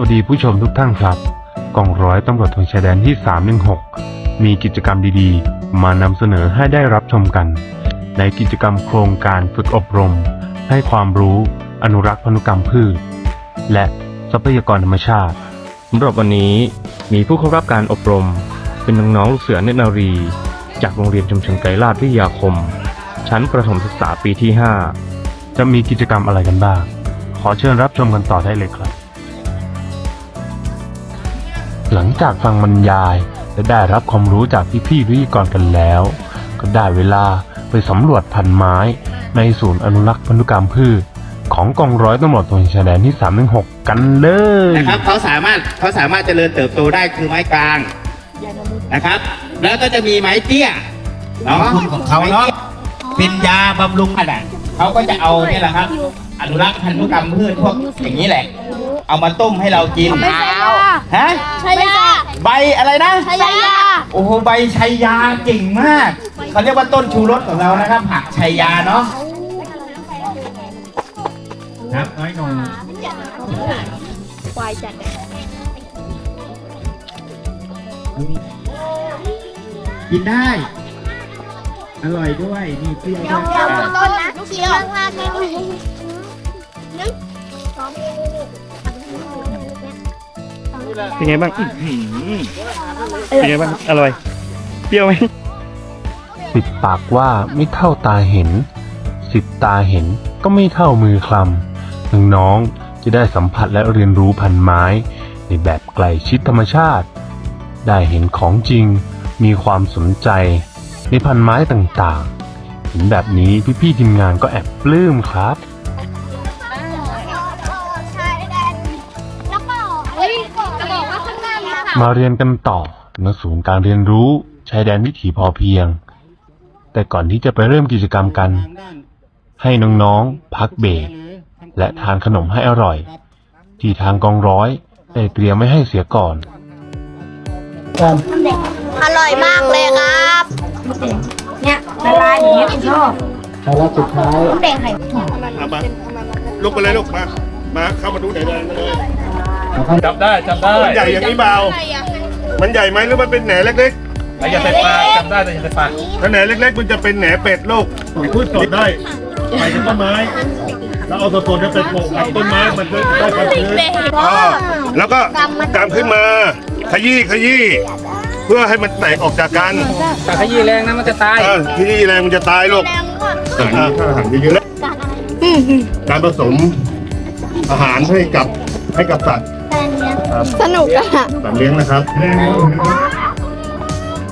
วัสดีผู้ชมทุกท่านครับ กองร้อยตำรวจโทชายแดนที่ 316 มีกิจกรรมดีๆ มานำเสนอให้ได้รับชมกัน ในกิจกรรมโครงการฝึกอบรม ให้ความรู้อนุรักษ์พันธุกรรมพืช และทรัพยากรธรรมชาติสำหรับวันนี้มีผู้เข้ารับการอบรม เป็นน้องๆลูกเสือเนตรนารี จากโรงเรียนชุมชนไกรลาดวิทยาคม ชั้นประถมศึกษาปีที่จะมีกิจกรรมอะไรกันบ้าง ขอเชิญรับชมกันต่อได้เลยครับ หลังจากฟังบรรยายและได้รับความรู้จากพี่ๆวิทยากรกันแล้ว ก็ได้เวลาไปสำรวจพันไม้ ในศูนย์อนุรักษ์พันธุกรรมพืช ของกองร้อยตำรวจตระเวนชายแดนที่ 316 กันเลยนะครับเขาสามารถเขาสามารถเจริญเติบโตได้คือไม้กลางนะครับ แล้วก็จะมีไม้เตี้ยเนาะของเขาเนาะเป็นยาบำรุงอะไรเขาก็จะเอาเนี่ยแหละครับ อนุรักษ์พันธุกรรมพืชพวกอย่างนี้แหละ เอามาต้มให้เรากินไม่ใช่ยาฮะใช่ยาใบอะไรนะใช่ยาโอ้โหใบชัยยาเก่งมากเขาเรียกว่าต้นชูรสของเรานะครับผักชัยยาเนาะครับน้อยนงควายจัดเลยกินได้ อร่อยด้วยมีเปรี้ยวด้วยเดี๋ยวต้นนะเคี้ยวข้างๆนี่นึกสอง5 เป็นไงบ้างเป็นไงบ้าง อร่อย เปรี้ยวไหมปิดปากว่าไม่เท่าตาเห็น สิบตาเห็นก็ไม่เท่ามือคลำน้องๆจะได้สัมผัสและเรียนรู้พันไม้ ในแบบใกล้ชิดธรรมชาติ ได้เห็นของจริง มีความสนใจ ในพันไม้ต่างๆ เห็นแบบนี้พี่ๆทีมงานก็แอบปลื้มครับ มีข่าวมาเรียนกันต่อณศูนย์การเรียนรู้ชายแดนวิถีพอเพียง แต่ก่อนที่จะไปเริ่มกิจกรรมกัน ให้น้องๆพักเบรกและทานขนมให้อร่อย ที่ทางกองร้อยได้เตรียมไว้ให้เสียก่อน อร่อยมากเลยครับเนี่ยละลายอย่างเงี้ยคุณชอบแล้วสุดท้ายน้ำแดงไข่ เอามาลุกไปเลยลูกมา มาเข้ามาดูไหนเลยมาเลย จับได้จับได้มันใหญ่อย่างนี้เปล่ามันใหญ่ไหมหรือมันเป็นแหนเล็กแต่อย่าใส่ปากจับได้แต่อย่าใส่ปากๆถ้าแหนเล็ก ๆ มันจะเป็นแหนเป็ดลูกปุ๋ยพืชสดได้ใส่กับต้นไม้ แล้วเอาสดๆจะไปปลูกกับต้นไม้มันจะได้ความชื้นอ่าแล้วก็กำขึ้นมา ขยี้ขยี้เพื่อให้มันแตกออกจากกันแต่ขยี้แรงนะมันจะตาย เออขยี้แรงมันจะตายลูกอ่าถ้าอาหารเยอะๆการผสมอาหารให้กับให้กับสัตว์ สนุกอะสัตว์เลี้ยงนะครับ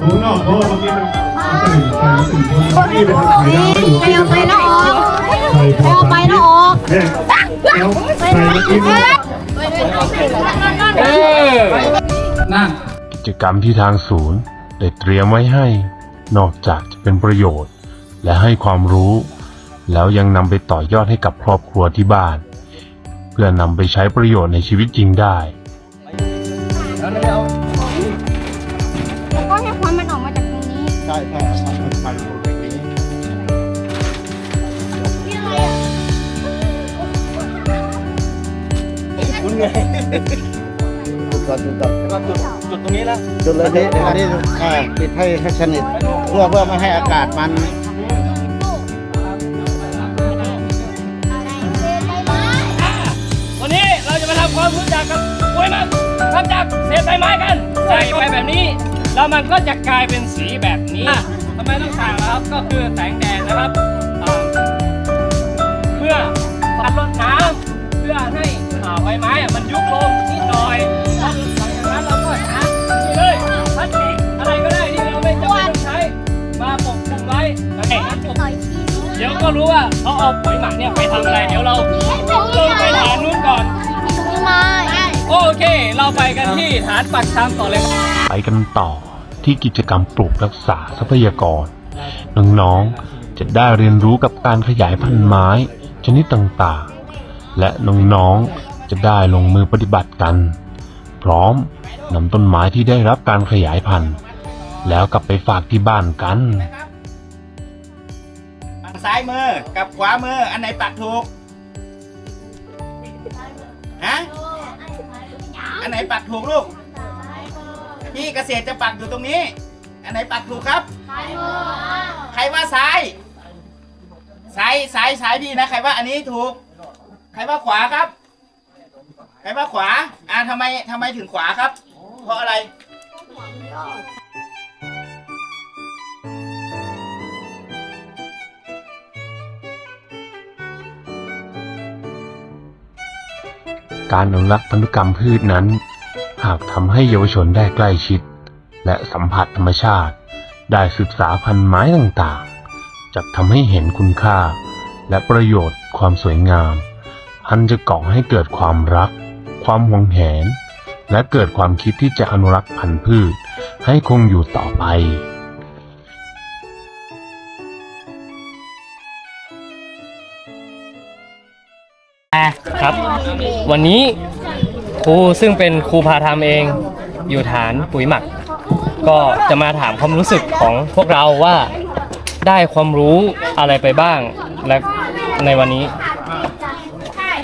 ดูนอกเพราะว่าเมื่อกี้มันนี่เป็นไข่ดาวอยู่ที่เอาไปแล้วออกเอาไปแล้วออกเนี่ยเอาใส่เมื่อกี้มันเออนั่นกิจกรรมที่ทางศูนย์ได้เตรียมไว้ให้ นอกจากจะเป็นประโยชน์ และให้ความรู้ แล้วยังนำไปต่อยอดให้กับครอบครัวที่บ้าน เพื่อนำไปใช้ประโยชน์ในชีวิตจริงได้ แล้วนี่เราแล้วก็ให้ควันมันออกมาจากตรงนี้ ใช่ใช่มันหมดอย่างนี้นี่อะไรอะก่อนจุดก่อนจุดตรงนี้ล้วจุดเลยนี่อันนี้อ่าปิดให้ให้สนิทเพื่อเพื่อไม่ให้อากาศมันวันนี้เราจะมาทำความรู้จักกับกล้วยมัน ทำจากเศษใบไม้กัน ใส่ไปแบบนี้ แล้วมันก็จะกลายเป็นสีแบบนี้ทำไมต้องใส่ล่ะครับ ก็คือแสงแดดนะครับอ่าเพื่อตัดรดน้ำเพื่อให้อ่าใบไม้อะมันยุบลงนิดหน่อยแล้วหลังจากนั้นเราก็หานี่เลยพลาสติกอะไรก็ได้ที่เราไม่จำเป็นต้องใช้ มาปกคลุมไว้นะครับผมเดี๋ยวก็รู้ว่าเขาเอาปุ๋ยหมักเนี่ยไปทำอะไร เดี๋ยวเราลงไปฐานนู้นก่อนไม้โอ เคเราไปกันที่ฐานปักชามต่อเลยไปกันต่อที่กิจกรรมปลูกรักษาทรัพยากร น้องๆ จะได้เรียนรู้กับการขยายพันธุ์ไม้ชนิดต่างๆ และน้องๆ จะได้ลงมือปฏิบัติกัน พร้อมนำต้นไม้ที่ได้รับการขยายพันธุ์ แล้วกลับไปฝากที่บ้านกันปักซ้ายมือกับขวามืออันไหนปักถูกฮะ อันไหนปักถูกลูกพี่เกษตรจะปักอยู่ตรงนี้ อันไหนปักถูกครับ ใครว่าซ้ายซ้ายซ้ายซ้ายดีนะ ใครว่าอันนี้ถูก ใครว่าขวาครับ ใครว่าขวา อ่าทำไมทำไมถึงขวาครับ เพราะอะไร การอนุรักษ์พันธุกรรมพืชนั้น หากทำให้เยาวชนได้ใกล้ชิด และสัมผัสธรรมชาติ ได้ศึกษาพันธุ์ไม้ต่างๆ จะทำให้เห็นคุณค่า และประโยชน์ความสวยงาม อันจะก่อให้เกิดความรัก ความหวงแหน และเกิดความคิดที่จะอนุรักษ์พันธุ์พืช ให้คงอยู่ต่อไป ครับ วันนี้ครูซึ่งเป็นครูพาทำเองอยู่ฐานปุ๋ยหมัก ก็จะมาถามความรู้สึกของพวกเราว่าได้ความรู้อะไรไปบ้าง และในวันนี้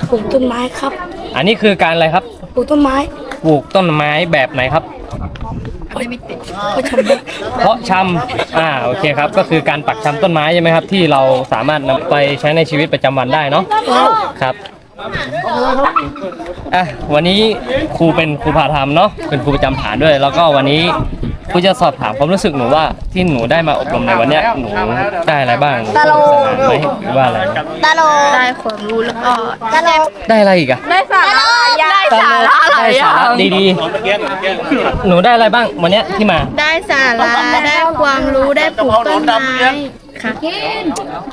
ปลูกต้นไม้ครับอันนี้คือการอะไรครับปลูกต้นไม้ปลูกต้นไม้แบบไหนครับ ก็ทำได้เพาะชำอ่าโอเคครับ ก็คือการปักชำต้นไม้ใช่ไหมครับ ที่เราสามารถนำไปใช้ในชีวิตประจำวันได้เนาะครับ อะวันนี้ครูเป็นครูพาทำเนาะเป็นครูประจำฐานด้วย แล้วก็วันนี้ครูจะสอบถามความรู้สึกหนูว่าที่หนูได้มาอบรมในวันเนี้ยหนูได้อะไรบ้างหนูสนุกสนานไหมหรือว่าอะไรตาโลได้ความรู้แล้วก็ตาโลได้อะไรอีกอะได้สาระได้สาระอะไรได้สาระดีๆ หนูได้อะไรบ้างวันเนี้ยที่มา ได้สาระได้ความรู้ได้ปลูกต้นไม้ค่ะ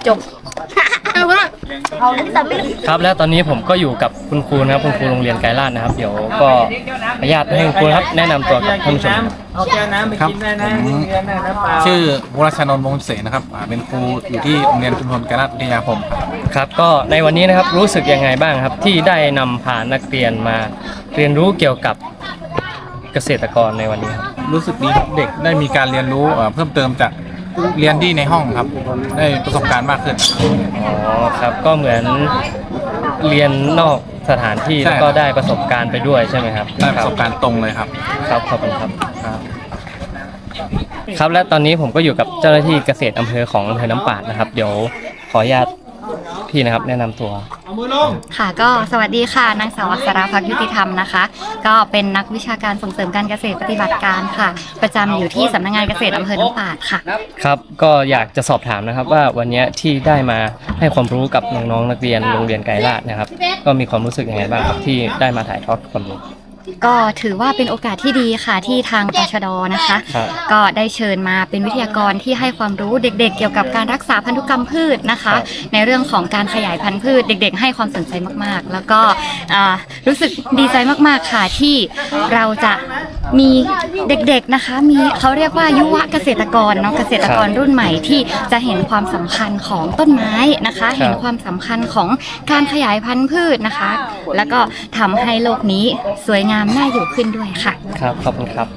จบเอาสำเร็จ ครับแล้วตอนนี้ผมก็อยู่กับคุณครูนะครับคุณครูโรงเรียนไกรลาดนะครับ เดี๋ยวก็อนุญาตให้คุณครูครับแนะนำตัวกับท่านผู้ชมครับผมชื่อวรชนนท์วงศ์เสนนะครับอ่าเป็นครูอยู่ที่โรงเรียนชุมชนกาญจนวิทยาคมครับครับก็ในวันนี้นะครับรู้สึกยังไงบ้างครับ ที่ได้นำพานักเรียนมาเรียนรู้เกี่ยวกับเกษตรกรในวันนี้ครับ รู้สึกดีครับเด็กได้มีการเรียนรู้เอ่อเพิ่มเติมจาก เรียนที่ในห้องครับ ได้ประสบการณ์มากขึ้น อ๋อครับก็เหมือนเรียนนอกสถานที่ใช่ แล้วก็ได้ประสบการณ์ไปด้วยใช่ไหมครับได้ประสบการณ์ตรงเลยครับ ครับขอบคุณครับ ครับและตอนนี้ผมก็อยู่กับเจ้าหน้าที่เกษตรอำเภอของอำเภอน้ำปาดนะครับ เดี๋ยวขออนุญาตพี่นะครับ แนะนำตัว ค่ะก็สวัสดีค่ะนางสาวอักษราพักยุติธรรมนะคะ ก็เป็นนักวิชาการส่งเสริมการเกษตรปฏิบัติการค่ะ ประจำอยู่ที่สำนักงานเกษตรอำเภอน้ำปาดค่ะ ครับก็อยากจะสอบถามนะครับว่าวันนี้ที่ได้มาให้ความรู้กับน้องๆนักเรียนโรงเรียนไกรลาดนะครับ ก็มีความรู้สึกยังไงบ้างครับที่ได้มาถ่ายทอดความรู้ ก็ถือว่าเป็นโอกาสที่ดีค่ะที่ทางตชดนะคะ ครับ ก็ได้เชิญมาเป็นวิทยากรที่ให้ความรู้เด็ก ๆ เกี่ยวกับการรักษาพันธุกรรมพืชนะคะในเรื่องของการขยายพันธุ์พืชเด็ก ๆ ให้ความสนใจมากๆ แล้วก็อ่ารู้สึกดีใจมากๆค่ะที่เราจะมีเด็กๆนะคะ มีเขาเรียกว่ายุวเกษตรกรเนาะเกษตรกรรุ่นใหม่ที่จะเห็นความสำคัญของต้นไม้นะคะ เห็นความสำคัญของการขยายพันธุ์พืชนะคะ แล้วก็ทำให้โลกนี้สวยงามน่าอยู่ขึ้นด้วยค่ะ ครับ ขอบคุณครับ